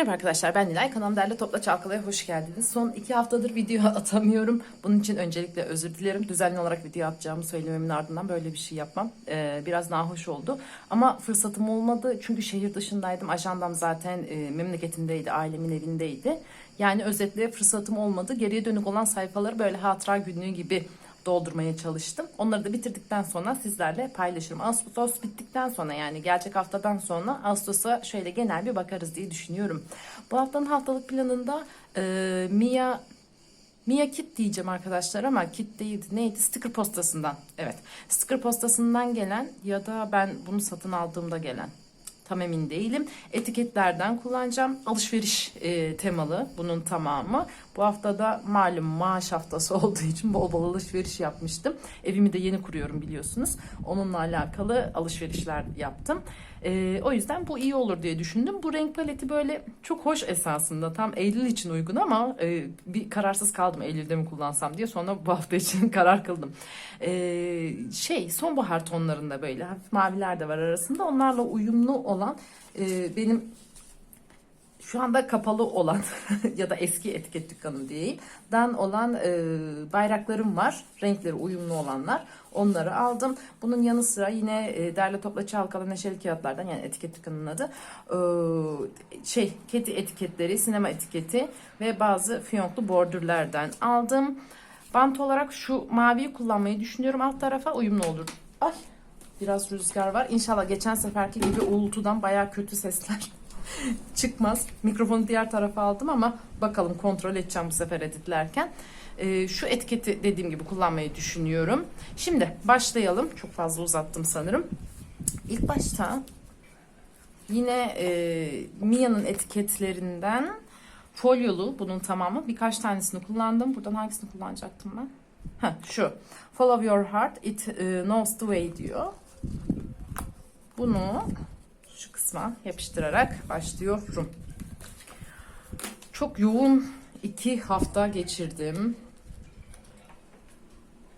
Merhaba arkadaşlar ben Nilay. Kanalım Derle Topla Çalkalı'ya hoş geldiniz. Son iki haftadır video atamıyorum. Bunun için öncelikle özür dilerim. Düzenli olarak video atacağımı söylememin ardından böyle bir şey yapmam. Ee, biraz nahoş oldu. Ama fırsatım olmadı. Çünkü şehir dışındaydım. Ajandam zaten e, memleketimdeydi. Ailemin evindeydi. Yani özetle fırsatım olmadı. Geriye dönük olan sayfaları böyle hatıra günlüğü gibi doldurmaya çalıştım. Onları da bitirdikten sonra sizlerle paylaşırım. Ağustos bittikten sonra yani gelecek haftadan sonra Ağustos'a şöyle genel bir bakarız diye düşünüyorum. Bu haftanın haftalık planında e, Mia Mia Kit diyeceğim arkadaşlar ama Kit değildi. Neydi? Sticker postasından. Evet. Sticker postasından gelen ya da ben bunu satın aldığımda gelen tam emin değilim. Etiketlerden kullanacağım. Alışveriş e, temalı bunun tamamı. Bu haftada malum maaş haftası olduğu için bol bol alışveriş yapmıştım. Evimi de yeni kuruyorum biliyorsunuz. Onunla alakalı alışverişler yaptım. E, o yüzden bu iyi olur diye düşündüm. Bu renk paleti böyle çok hoş esasında. Tam Eylül için uygun ama e, bir kararsız kaldım Eylül'de mi kullansam diye. Sonra bu hafta için karar kıldım. E, şey sonbahar tonlarında böyle hafif maviler de var arasında. Onlarla uyumlu olan e, benim şu anda kapalı olan ya da eski etiket dükkanım diyeyim dan olan e, bayraklarım var. Renkleri uyumlu olanlar. Onları aldım. Bunun yanı sıra yine e, derle topla çalkala neşeli kağıtlardan yani etiket dükkanının adı e, şey kedi etiketleri, sinema etiketi ve bazı fiyonklu bordürlerden aldım. Bant olarak şu maviyi kullanmayı düşünüyorum. Alt tarafa uyumlu olur. Ay biraz rüzgar var. İnşallah geçen seferki gibi uğultudan baya kötü sesler çıkmaz. Mikrofonu diğer tarafa aldım ama bakalım kontrol edeceğim bu sefer editlerken. Ee, şu etiketi dediğim gibi kullanmayı düşünüyorum. Şimdi başlayalım. Çok fazla uzattım sanırım. İlk başta yine e, Mia'nın etiketlerinden folyolu bunun tamamı. Birkaç tanesini kullandım. Buradan hangisini kullanacaktım ben? Heh, şu. Follow your heart. It e, knows the way diyor. Bunu şu kısma yapıştırarak başlıyorum. Çok yoğun iki hafta geçirdim.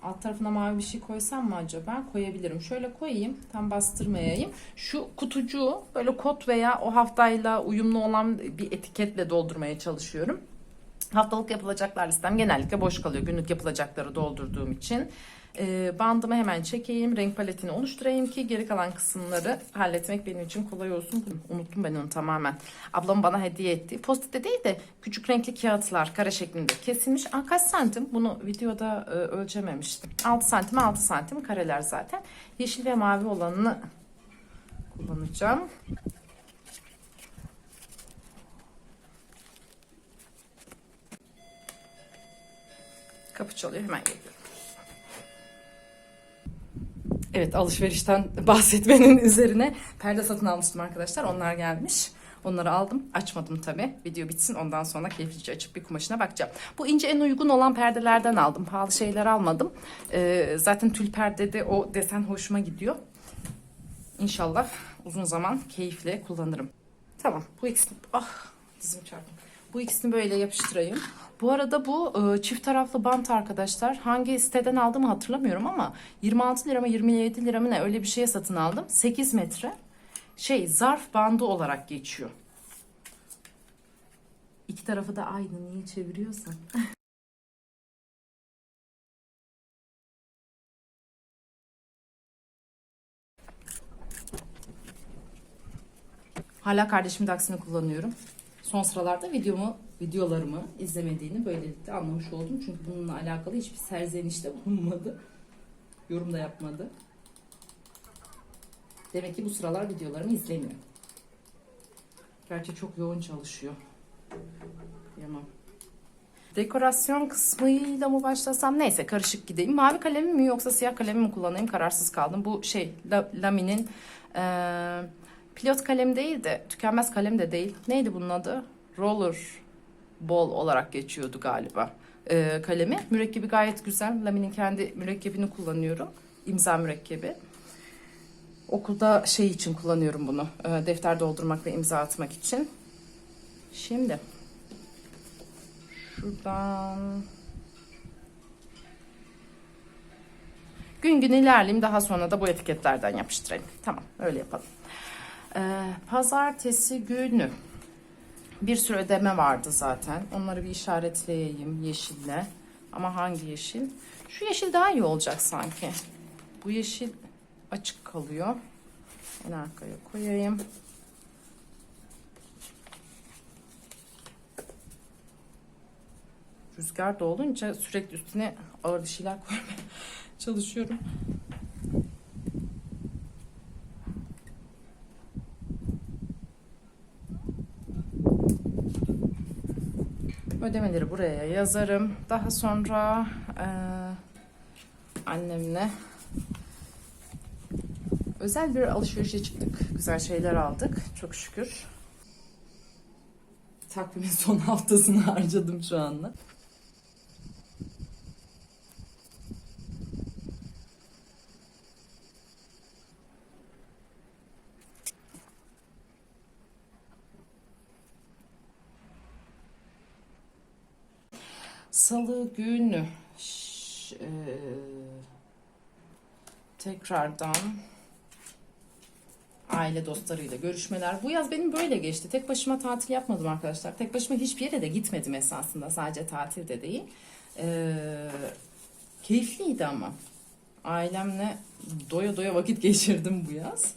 Alt tarafına mavi bir şey koysam mı acaba? Koyabilirim. Şöyle koyayım. Tam bastırmayayım. Şu kutucuğu böyle kot veya o haftayla uyumlu olan bir etiketle doldurmaya çalışıyorum. Haftalık yapılacaklar listem genellikle boş kalıyor. Günlük yapılacakları doldurduğum için. E, bandımı hemen çekeyim. Renk paletini oluşturayım ki geri kalan kısımları halletmek benim için kolay olsun. Unuttum ben onu tamamen. Ablam bana hediye etti. Post-it'te değil de küçük renkli kağıtlar kare şeklinde kesilmiş. Aa, kaç santim? Bunu videoda e, ölçememiştim. 6 santim 6 santim kareler zaten. Yeşil ve mavi olanını kullanacağım. Kapı çalıyor hemen geliyorum. Evet alışverişten bahsetmenin üzerine perde satın almıştım arkadaşlar. Onlar gelmiş. Onları aldım. Açmadım tabi. Video bitsin ondan sonra keyiflice açıp bir kumaşına bakacağım. Bu ince en uygun olan perdelerden aldım. Pahalı şeyler almadım. Ee, zaten tül perdede o desen hoşuma gidiyor. İnşallah uzun zaman keyifle kullanırım. Tamam bu ikisini... Ah dizim çarptım. Bu ikisini böyle yapıştırayım. Bu arada bu e, çift taraflı bant arkadaşlar. Hangi siteden aldığımı hatırlamıyorum ama 26 lira mı 27 lira mı ne öyle bir şeye satın aldım. 8 metre. Şey zarf bandı olarak geçiyor. İki tarafı da aynı niye çeviriyorsan. Hala kardeşimin de aksini kullanıyorum. Son sıralarda videomu, videolarımı izlemediğini böylelikle anlamış oldum. Çünkü bununla alakalı hiçbir serzenişte bulunmadı. Yorum da yapmadı. Demek ki bu sıralar videolarımı izlemiyor. Gerçi çok yoğun çalışıyor. Yamam. Dekorasyon kısmıyla mı başlasam? Neyse karışık gideyim. Mavi kalemim mi yoksa siyah kalemimi mi kullanayım? Kararsız kaldım. Bu şey La, Lami'nin eee pilot kalem değil de tükenmez kalem de değil. Neydi bunun adı? Roller ball olarak geçiyordu galiba ee, kalemi. Mürekkebi gayet güzel. Lami'nin kendi mürekkebini kullanıyorum. İmza mürekkebi. Okulda şey için kullanıyorum bunu. e, defter doldurmak ve imza atmak için. Şimdi şuradan gün gün ilerleyeyim daha sonra da bu etiketlerden yapıştırayım. Tamam öyle yapalım. Ee, pazartesi günü bir sürü ödeme vardı zaten. Onları bir işaretleyeyim yeşille. Ama hangi yeşil? Şu yeşil daha iyi olacak sanki. Bu yeşil açık kalıyor. En arkaya koyayım. Rüzgar da olunca sürekli üstüne ağır bir şeyler koymaya çalışıyorum. Ödemeleri buraya yazarım. Daha sonra eee, annemle özel bir alışverişe çıktık. Güzel şeyler aldık. Çok şükür. Takvimin son haftasını harcadım şu anda. Salı günü eee, tekrardan aile dostlarıyla görüşmeler. Bu yaz benim böyle geçti. Tek başıma tatil yapmadım arkadaşlar. Tek başıma hiçbir yere de gitmedim esasında. Sadece tatil de değil. Eee, keyifliydi ama. Ailemle doya doya vakit geçirdim bu yaz.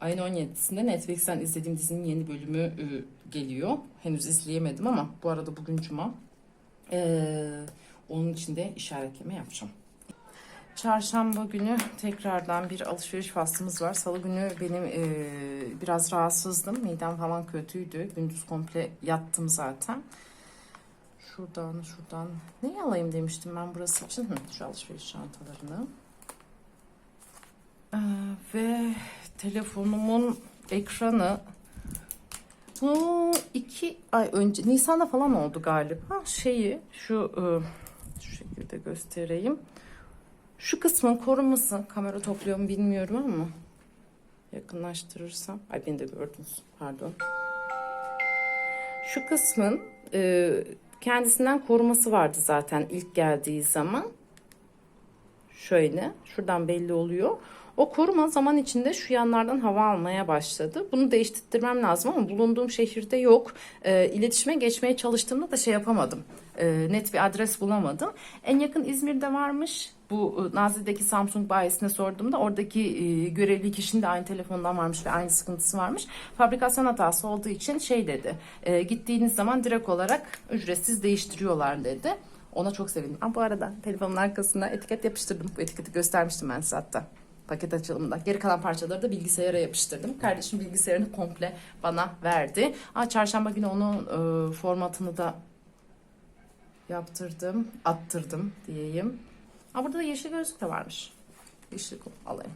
Ayın 17'sinde Netflix'ten izlediğim dizinin yeni bölümü e, geliyor. Henüz izleyemedim ama bu arada bugün cuma. Ee, onun için de işaretleme yapacağım. Çarşamba günü tekrardan bir alışveriş faslımız var. Salı günü benim e, biraz rahatsızdım. Midem falan kötüydü. Gündüz komple yattım zaten. Şuradan şuradan ne alayım demiştim ben burası için. Hı, şu alışveriş çantalarını. Ee, ve telefonumun ekranı bu iki ay önce Nisan'da falan oldu galiba. Şeyi şu e, şu şekilde göstereyim. Şu kısmın koruması kamera topluyor mu bilmiyorum ama yakınlaştırırsam ay beni de gördünüz pardon. Şu kısmın e, kendisinden koruması vardı zaten ilk geldiği zaman. Şöyle şuradan belli oluyor. O koruma zaman içinde şu yanlardan hava almaya başladı. Bunu değiştirmem lazım ama bulunduğum şehirde yok. E, iletişime geçmeye çalıştığımda da şey yapamadım. E, net bir adres bulamadım. En yakın İzmir'de varmış. Bu e, Nazilli'deki Samsung bayisine sorduğumda oradaki e, görevli kişinin de aynı telefondan varmış ve aynı sıkıntısı varmış. Fabrikasyon hatası olduğu için şey dedi. e, gittiğiniz zaman direkt olarak ücretsiz değiştiriyorlar dedi. Ona çok sevindim. Aa, bu arada telefonun arkasına etiket yapıştırdım. Bu etiketi göstermiştim ben size hatta paket açılımında. Geri kalan parçaları da bilgisayara yapıştırdım. Kardeşim bilgisayarını komple bana verdi. Aa, çarşamba günü onun e, formatını da yaptırdım, attırdım diyeyim. Aa, burada da yeşil gözlük de varmış. Yeşil alayım.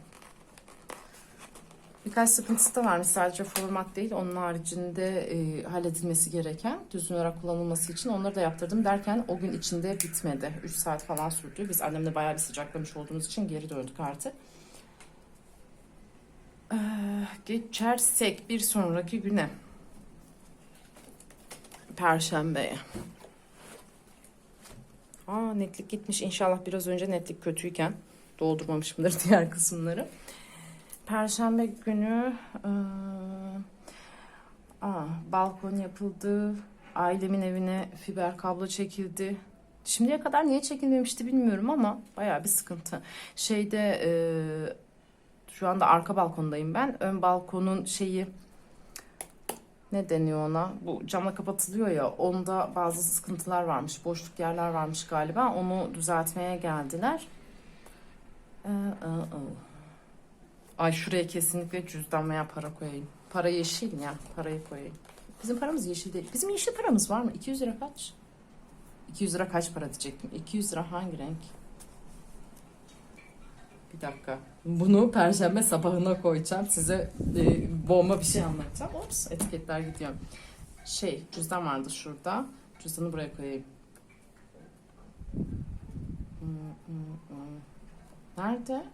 Birkaç sıkıntısı da varmış sadece format değil. Onun haricinde e, halledilmesi gereken düzgün olarak kullanılması için onları da yaptırdım derken o gün içinde bitmedi. 3 saat falan sürdü. Biz annemle bayağı bir sıcaklamış olduğumuz için geri döndük artık. Ee, geçersek bir sonraki güne. Perşembeye. Aa netlik gitmiş. İnşallah biraz önce netlik kötüyken doldurmamışımdır diğer kısımları. Perşembe günü ee, aa, balkon yapıldı. Ailemin evine fiber kablo çekildi. Şimdiye kadar niye çekilmemişti bilmiyorum ama bayağı bir sıkıntı. Şeyde ee, şu anda arka balkondayım ben. Ön balkonun şeyi ne deniyor ona? Bu camla kapatılıyor ya. Onda bazı sıkıntılar varmış. Boşluk yerler varmış galiba. Onu düzeltmeye geldiler. Ee. Ay şuraya kesinlikle cüzdan veya para koyayım. Para yeşil ya. Parayı koyayım. Bizim paramız yeşil değil. Bizim yeşil paramız var mı? 200 lira kaç? 200 lira kaç para diyecektim. 200 lira hangi renk? Bir dakika. Bunu perşembe sabahına koyacağım. Size e, bomba bir şey anlatacağım. Ops etiketler gidiyor. Şey cüzdan vardı şurada. Cüzdanı buraya koyayım. Hmm, hmm, hmm. Nerede?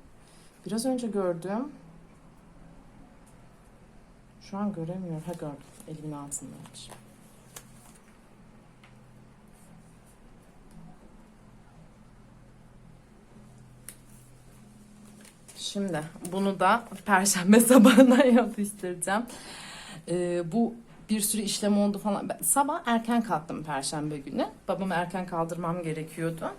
Biraz önce gördüm. Şu an göremiyorum. Ha gördüm. Elimin altındaymış. Şimdi bunu da perşembe sabahına yapıştıracağım. Ee, bu bir sürü işlem oldu falan. Ben sabah erken kalktım perşembe günü. Babamı erken kaldırmam gerekiyordu.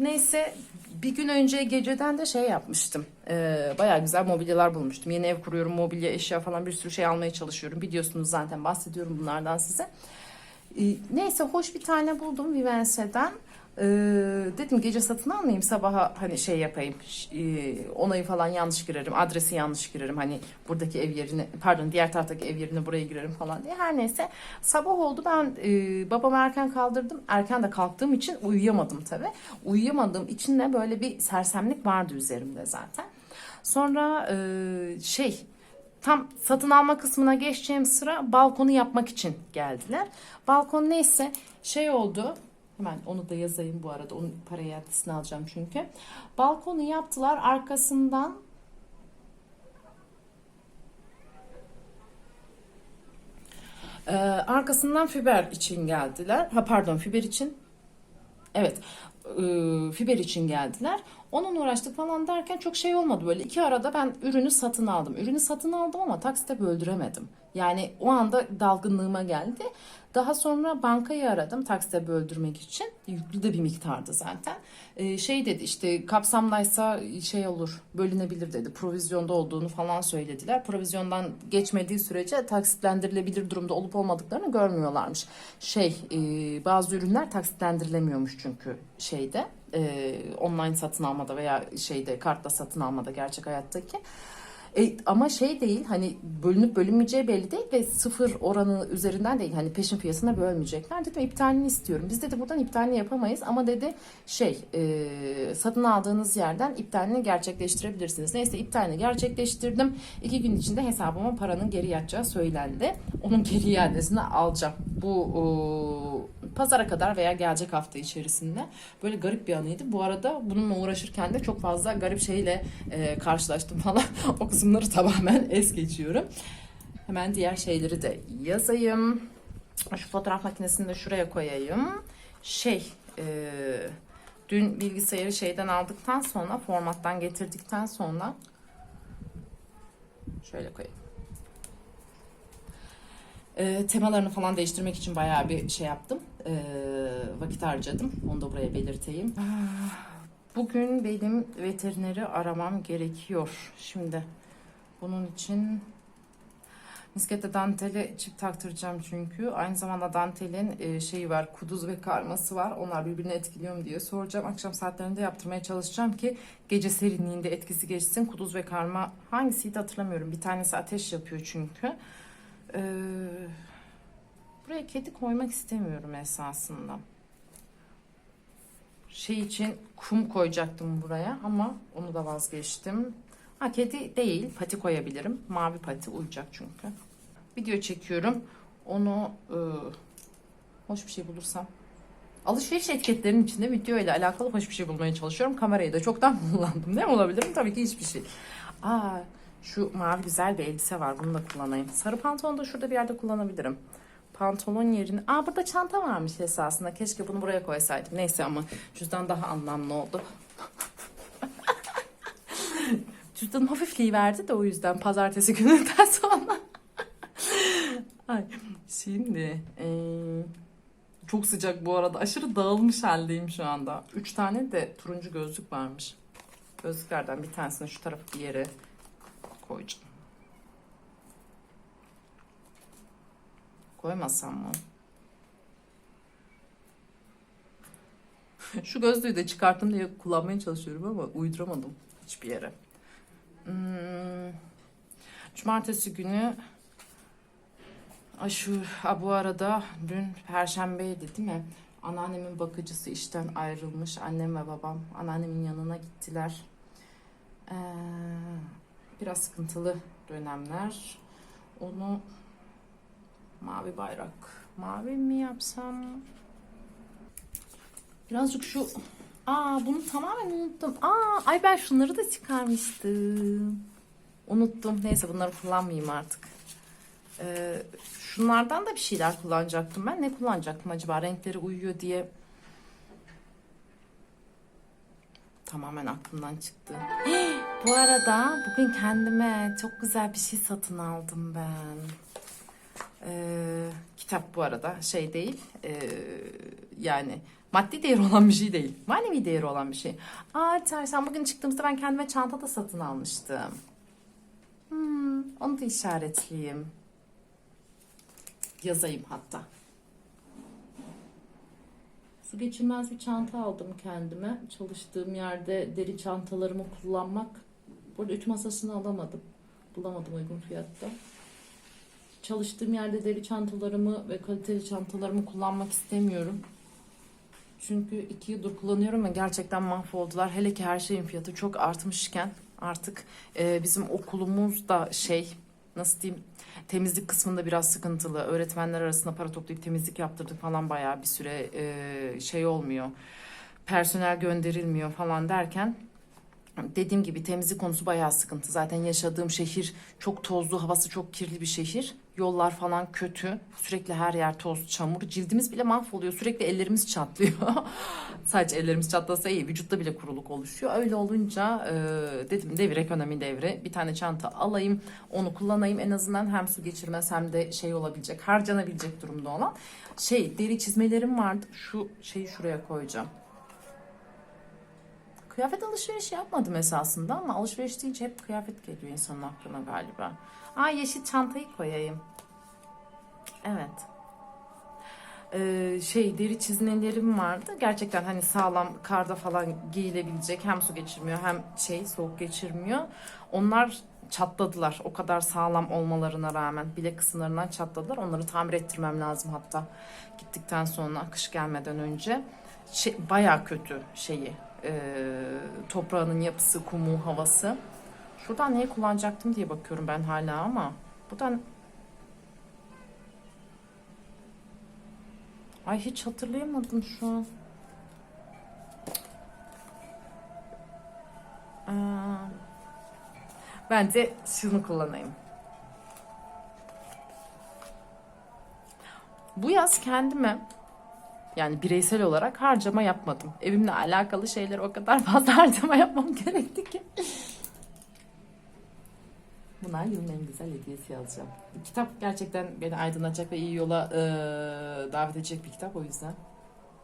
Neyse bir gün önce geceden de şey yapmıştım. Ee, bayağı güzel mobilyalar bulmuştum. Yeni ev kuruyorum, mobilya, eşya falan bir sürü şey almaya çalışıyorum. Biliyorsunuz zaten bahsediyorum bunlardan size. Ee, neyse hoş bir tane buldum Vivense'den. Ee, dedim gece satın almayayım sabaha hani şey yapayım e, onayı falan yanlış girerim adresi yanlış girerim hani buradaki ev yerini pardon diğer taraftaki ev yerine buraya girerim falan diye her neyse sabah oldu ben e, babamı erken kaldırdım erken de kalktığım için uyuyamadım tabi uyuyamadığım için de böyle bir sersemlik vardı üzerimde zaten sonra e, şey tam satın alma kısmına geçeceğim sıra balkonu yapmak için geldiler. Balkon neyse şey oldu. Hemen onu da yazayım bu arada. Onun para iadesini alacağım çünkü. Balkonu yaptılar. Arkasından Ee, arkasından fiber için geldiler. Ha pardon fiber için. Evet. e, fiber için geldiler. Onun uğraştık falan derken çok şey olmadı böyle. iki arada ben ürünü satın aldım. Ürünü satın aldım ama taksite böldüremedim. Yani o anda dalgınlığıma geldi. Daha sonra bankayı aradım taksite böldürmek için. Yüklü de bir miktardı zaten. Ee, şey dedi işte kapsamdaysa şey olur bölünebilir dedi. Provizyonda olduğunu falan söylediler. Provizyondan geçmediği sürece taksitlendirilebilir durumda olup olmadıklarını görmüyorlarmış. Şey e, bazı ürünler taksitlendirilemiyormuş çünkü şeyde e, online satın almada veya şeyde kartla satın almada gerçek hayattaki. E, ama şey değil hani bölünüp bölünmeyeceği belli değil ve sıfır oranı üzerinden değil hani peşin fiyatına bölmeyecekler. Dedim iptalini istiyorum. Biz dedi buradan iptalini yapamayız ama dedi şey e, satın aldığınız yerden iptalini gerçekleştirebilirsiniz. Neyse iptalini gerçekleştirdim. İki gün içinde hesabıma paranın geri yatacağı söylendi. Onun geri iadesini alacağım. Bu e, pazara kadar veya gelecek hafta içerisinde. Böyle garip bir anıydı. Bu arada bununla uğraşırken de çok fazla garip şeyle e, karşılaştım falan. o kısımları tamamen es geçiyorum. Hemen diğer şeyleri de yazayım. Şu fotoğraf makinesini de şuraya koyayım. Şey, e, dün bilgisayarı şeyden aldıktan sonra, formattan getirdikten sonra şöyle koyayım. E, temalarını falan değiştirmek için bayağı bir şey yaptım. E, vakit harcadım. Onu da buraya belirteyim. Bugün benim veterineri aramam gerekiyor. Şimdi bunun için miskete danteli çip taktıracağım çünkü. Aynı zamanda dantelin e, şeyi var, kuduz ve karması var. Onlar birbirini etkiliyor mu diye soracağım. Akşam saatlerinde yaptırmaya çalışacağım ki gece serinliğinde etkisi geçsin. Kuduz ve karma hangisiydi hatırlamıyorum. Bir tanesi ateş yapıyor çünkü. Ee, buraya kedi koymak istemiyorum esasında. Şey için kum koyacaktım buraya ama onu da vazgeçtim. Ha kedi değil, pati koyabilirim. Mavi pati uyacak çünkü. Video çekiyorum. Onu e, hoş bir şey bulursam. Alışveriş etiketlerinin içinde video ile alakalı hoş bir şey bulmaya çalışıyorum. Kamerayı da çoktan kullandım. Ne olabilirim? Tabii ki hiçbir şey. Aa, şu mavi güzel bir elbise var. Bunu da kullanayım. Sarı pantolonu da şurada bir yerde kullanabilirim. Pantolon yerine... Aa burada çanta varmış esasında. Keşke bunu buraya koysaydım. Neyse ama cüzdan daha anlamlı oldu. Cüzdanım hafifliği verdi de o yüzden pazartesi gününden sonra. Ay, şimdi eee, çok sıcak bu arada. Aşırı dağılmış haldeyim şu anda. Üç tane de turuncu gözlük varmış. Gözlüklerden bir tanesini şu tarafa bir yere koyacağım. Koymasam mı? Şu gözlüğü de çıkarttım diye kullanmaya çalışıyorum ama uyduramadım hiçbir yere. Hmm. Cumartesi günü şu ha bu arada dün perşembeydi değil mi? Anneannemin bakıcısı işten ayrılmış. Annem ve babam anneannemin yanına gittiler. Ee, biraz sıkıntılı dönemler. Onu mavi bayrak. Mavi mi yapsam? Birazcık şu Aa bunu tamamen unuttum. Aa ay ben şunları da çıkarmıştım. Unuttum. Neyse bunları kullanmayayım artık. Ee, şunlardan da bir şeyler kullanacaktım ben. Ne kullanacaktım acaba? Renkleri uyuyor diye. Tamamen aklımdan çıktı. Bu arada bugün kendime çok güzel bir şey satın aldım ben. Ee, kitap bu arada şey değil. ee, yani maddi değeri olan bir şey değil. Manevi değeri olan bir şey. Aa sen bugün çıktığımızda ben kendime çanta da satın almıştım. Hmm, onu da işaretleyeyim. Yazayım hatta. Su geçirmez bir çanta aldım kendime. Çalıştığım yerde deri çantalarımı kullanmak. Burada ütü masasını alamadım. Bulamadım uygun fiyatta. Çalıştığım yerde deri çantalarımı ve kaliteli çantalarımı kullanmak istemiyorum. Çünkü iki yıldır kullanıyorum ve gerçekten mahvoldular. Hele ki her şeyin fiyatı çok artmışken artık e, bizim okulumuz da şey nasıl diyeyim temizlik kısmında biraz sıkıntılı. Öğretmenler arasında para toplayıp temizlik yaptırdık falan bayağı bir süre e, şey olmuyor. Personel gönderilmiyor falan derken dediğim gibi temizlik konusu bayağı sıkıntı. Zaten yaşadığım şehir çok tozlu, havası çok kirli bir şehir. Yollar falan kötü. Sürekli her yer toz, çamur. Cildimiz bile mahvoluyor. Sürekli ellerimiz çatlıyor. Sadece ellerimiz çatlasa iyi. Vücutta bile kuruluk oluşuyor. Öyle olunca e, dedim devir ekonomi devri. Bir tane çanta alayım. Onu kullanayım. En azından hem su geçirmez hem de şey olabilecek, harcanabilecek durumda olan. Şey deri çizmelerim vardı. Şu şeyi şuraya koyacağım. Kıyafet alışverişi yapmadım esasında ama alışveriş deyince hep kıyafet geliyor insanın aklına galiba. Aa yeşil çantayı koyayım. Evet. Ee, şey deri çizmelerim vardı. Gerçekten hani sağlam karda falan giyilebilecek hem su geçirmiyor hem şey soğuk geçirmiyor. Onlar çatladılar. O kadar sağlam olmalarına rağmen bilek kısımlarından çatladılar. Onları tamir ettirmem lazım hatta gittikten sonra kış gelmeden önce. Şey, bayağı kötü şeyi e, toprağının yapısı, kumu, havası. Şuradan neyi kullanacaktım diye bakıyorum ben hala ama buradan Ay hiç hatırlayamadım şu an. Aa, ben de şunu kullanayım. Bu yaz kendime yani bireysel olarak harcama yapmadım. Evimle alakalı şeyler o kadar fazla harcama yapmam gerekti ki. Buna yılın en güzel hediyesi yazacağım. Kitap gerçekten beni aydınlatacak ve iyi yola e, davet edecek bir kitap o yüzden.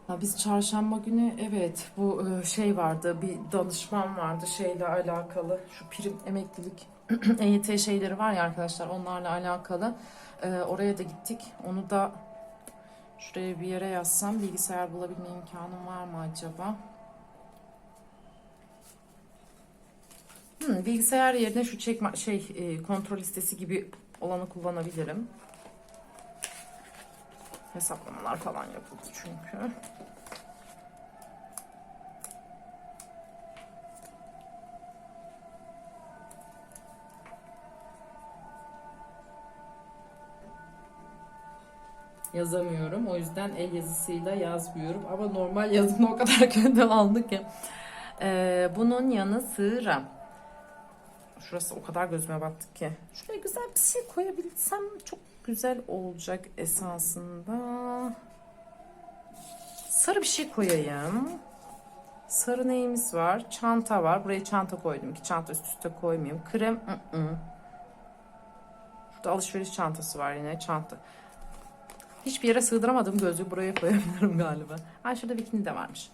Ha, biz çarşamba günü evet bu e, şey vardı bir danışman vardı şeyle alakalı şu prim emeklilik EYT şeyleri var ya arkadaşlar onlarla alakalı E, oraya da gittik onu da şuraya bir yere yazsam bilgisayar bulabilme imkanım var mı acaba? Hmm, bilgisayar yerine şu çekme şey e, kontrol listesi gibi olanı kullanabilirim. Hesaplamalar falan yapıldı çünkü. Yazamıyorum. O yüzden el yazısıyla yazmıyorum. Ama normal yazımda o kadar kötü aldı ki. Ee, bunun yanı sıra Şurası o kadar gözüme battı ki. Şuraya güzel bir şey koyabilsem çok güzel olacak esasında. Sarı bir şey koyayım. Sarı neyimiz var? Çanta var. Buraya çanta koydum ki çanta üst üste koymayayım. Krem. ı ı. Şurada alışveriş çantası var yine çanta. Hiçbir yere sığdıramadım gözlüğü buraya koyabilirim galiba. Ha şurada bikini de varmış.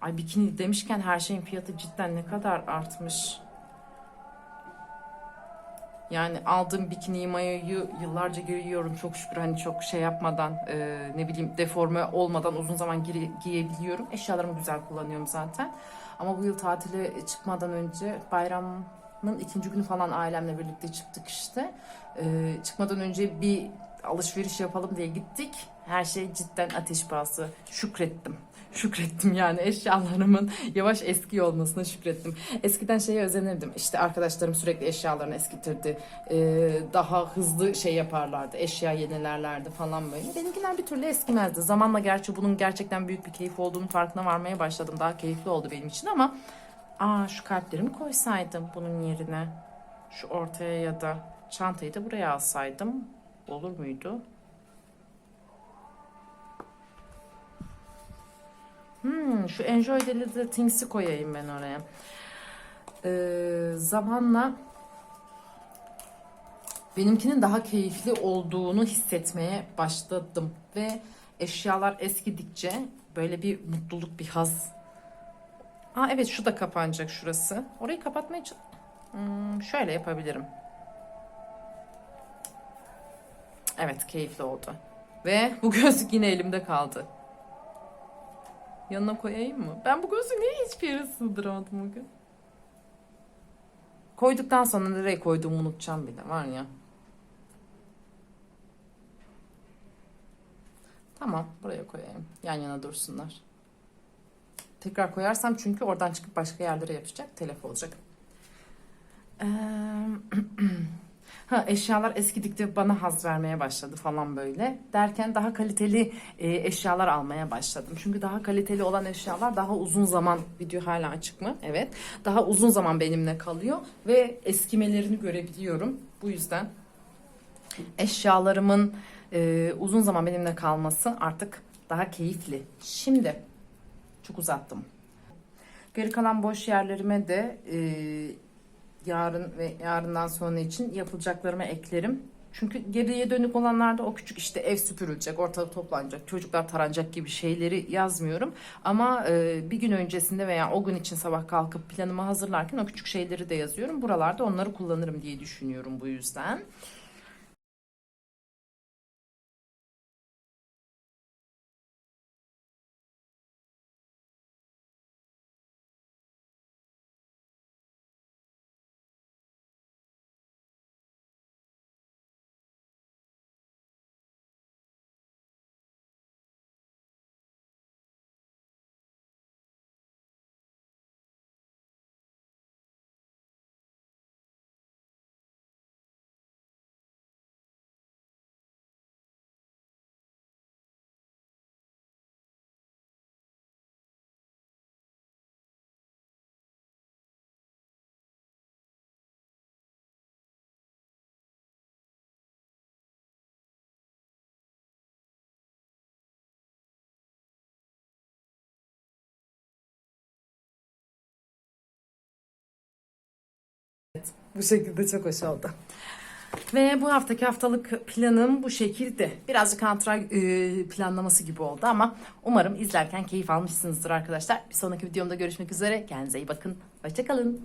Ay bikini demişken her şeyin fiyatı cidden ne kadar artmış. Yani aldığım bikini mayoyu yıllarca giyiyorum çok şükür hani çok şey yapmadan e, ne bileyim deforme olmadan uzun zaman gire, giyebiliyorum. Eşyalarımı güzel kullanıyorum zaten. Ama bu yıl tatile çıkmadan önce bayramın ikinci günü falan ailemle birlikte çıktık işte. E, çıkmadan önce bir alışveriş yapalım diye gittik. Her şey cidden ateş pahası. Şükrettim şükrettim yani eşyalarımın yavaş eski olmasına şükrettim. Eskiden şeye özenirdim. İşte arkadaşlarım sürekli eşyalarını eskitirdi. Ee, daha hızlı şey yaparlardı. Eşya yenilerlerdi falan böyle. Benimkiler bir türlü eskimezdi. Zamanla gerçi bunun gerçekten büyük bir keyif olduğunu farkına varmaya başladım. Daha keyifli oldu benim için ama aa şu kalplerimi koysaydım bunun yerine. Şu ortaya ya da çantayı da buraya alsaydım olur muydu? Hmm, şu Enjoy the Little Things'i koyayım ben oraya. Ee, zamanla benimkinin daha keyifli olduğunu hissetmeye başladım ve eşyalar eskidikçe böyle bir mutluluk, bir haz. Aa evet şu da kapanacak şurası. Orayı kapatmaya Hmm, şöyle yapabilirim. Evet keyifli oldu. Ve bu gözlük yine elimde kaldı. Yanına koyayım mı? Ben bu gözlüğü niye hiçbir yere sığdıramadım bugün? Koyduktan sonra nereye koyduğumu unutacağım bir de var ya. Tamam buraya koyayım. Yan yana dursunlar. Tekrar koyarsam çünkü oradan çıkıp başka yerlere yapışacak. Telef olacak. Eee, ha, eşyalar eskidikçe bana haz vermeye başladı falan böyle. Derken daha kaliteli e, eşyalar almaya başladım. Çünkü daha kaliteli olan eşyalar daha uzun zaman video hala açık mı? Evet. Daha uzun zaman benimle kalıyor ve eskimelerini görebiliyorum. Bu yüzden eşyalarımın e, uzun zaman benimle kalması artık daha keyifli. Şimdi çok uzattım. Geri kalan boş yerlerime de e, yarın ve yarından sonra için yapılacaklarımı eklerim. Çünkü geriye dönük olanlarda o küçük işte ev süpürülecek, ortalık toplanacak, çocuklar taranacak gibi şeyleri yazmıyorum. Ama e, bir gün öncesinde veya o gün için sabah kalkıp planımı hazırlarken o küçük şeyleri de yazıyorum. Buralarda onları kullanırım diye düşünüyorum bu yüzden. Bu şekilde çok hoş oldu. Ve bu haftaki haftalık planım bu şekilde. Birazcık antrenman e, planlaması gibi oldu ama umarım izlerken keyif almışsınızdır arkadaşlar. Bir sonraki videomda görüşmek üzere. Kendinize iyi bakın. Hoşçakalın.